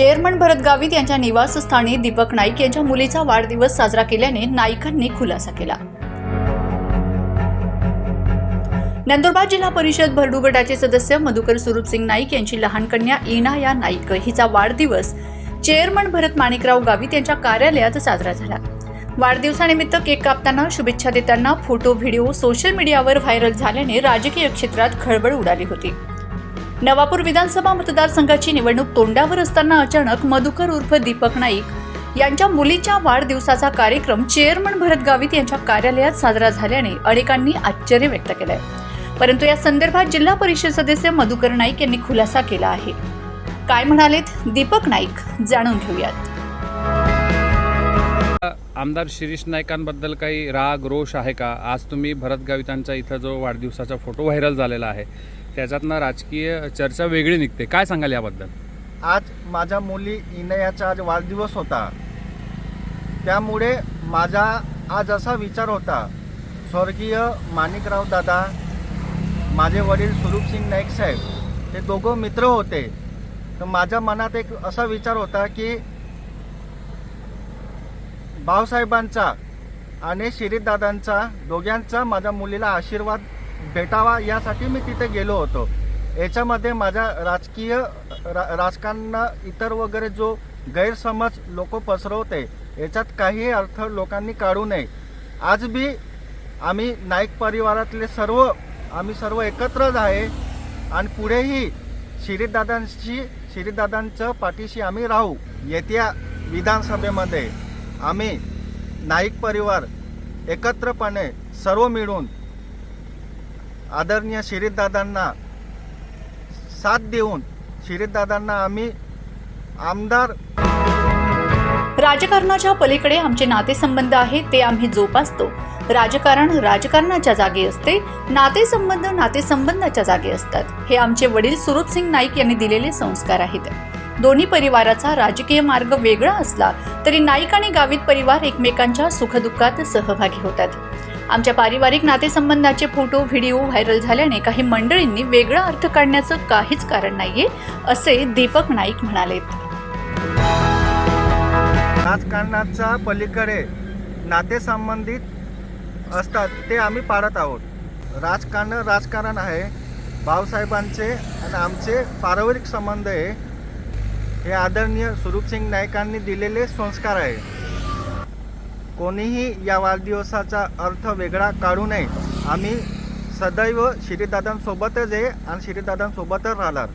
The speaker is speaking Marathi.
चेअरमन भरत गावित यांच्या निवासस्थानी दीपक नाईक यांच्या मुलीचा वाढदिवस साजरा केल्याने नाईकांनी खुलासा केला. नंदुरबार जिल्हा परिषद भरडू गटाचे सदस्य मधुकर स्वरूपसिंग नाईक यांची लहान कन्या इना या नाईक हिचा वाढदिवस चेअरमन भरत माणिकराव गावित यांच्या कार्यालयात साजरा झाला. वाढदिवसानिमित्त केक कापताना शुभेच्छा देताना फोटो व्हिडिओ सोशल मीडियावर व्हायरल झाल्याने राजकीय क्षेत्रात खळबळ उडाली होती. नवापूर विधानसभा मतदारसंघाची निवडणूक तोंडावर असताना अचानक मधुकर उर्फ दीपक नाईक यांच्या मुलीच्या वाढदिवसाचा कार्यक्रम चेअरमन भरत गावित यांच्या कार्यालयात साजरा झाल्याने अनेकांनी आश्चर्य व्यक्त केलंय. परंतु या संदर्भात जिल्हा परिषद सदस्य मधुकर नाईक यांनी खुलासा केला आहे. काय म्हणालेत दीपक नाईक? जाणून घेऊयात. आमदार शिरीष नाईकांबद्दल काही राग रोष आहे का? आज तुम्ही भरत गावितांचा इथं जो वाढदिवसाचा फोटो व्हायरल झालेला आहे त्याच्यातनं राजकीय चर्चा वेगळी निघते. काय सांगाल याबद्दल? आज माझ्या मुली इनयाचा आज वाढदिवस होता. त्यामुळे माझा आज असा विचार होता स्वर्गीय माणिकराव दादा माझे वडील स्वरूपसिंग नाईक साहेब हे दोघं मित्र होते. तर माझ्या मनात एक असा विचार होता की भाऊसाहेबांचा आणि शिरीदादांचा दोघांचा माझ्या मुलीला आशीर्वाद भेटावा यासाठी मी तिथे गेलो होतो. याच्यामध्ये माझ्या राजकीय रा राजकारण इतर वगैरे जो गैरसमज लोक पसरवते याच्यात काही अर्थ लोकांनी काढू नये. आज बी आम्ही नाईक परिवारातले सर्व आम्ही सर्व एकत्रच आहे. आणि पुढेही शिरीदादांशी शिरीदादांचं पाठीशी आम्ही राहू येत्या विधानसभेमध्ये. आम्ही नाईक परिवार एकत्रपणे सर्व मिळून आदरणीय शिरीददादांना साथ देऊन शिरीददादांना आम्ही आमदार राजकारणाच्या पलीकडे आमचे नातेसंबंध आहेत ते आम्ही जोपासतो. राजकारण राजकारणाच्या जागी असते नातेसंबंध नातेसंबंधाच्या जागी असतात. हे आमचे वडील सुरूपसिंग नाईक यांनी दिलेले संस्कार आहेत. दोन्ही परिवाराचा राजकीय मार्ग वेगळा असला तरी नाईक आणि गावित परिवार एकमेकांच्या सुखदुःखात सहभागी होतात. आमच्या पारिवारिक नातेसंबंधाचे फोटो व्हिडिओ व्हायरल झाल्याने काही मंडळींनी वेगळा अर्थ काढण्याचं काहीच कारण नाहीये असे दीपक नाईक म्हणालेत. राजकारणाच्या पलीकडे नातेसंबंधित असतात ते आम्ही पाळत आहोत. राजकारण राजकारण आहे. भाऊसाहेबांचे आणि आमचे पारिवारिक संबंध आहे. हे आदरणीय स्वरूपसिंग नाईकांनी दिलेले संस्कार आहे. कोणीही या वाढदिवसाचा अर्थ वेगळा काढू नये. आम्ही सदैव श्रीदादांसोबतच आहे आणि श्रीदादांसोबतच राहणार.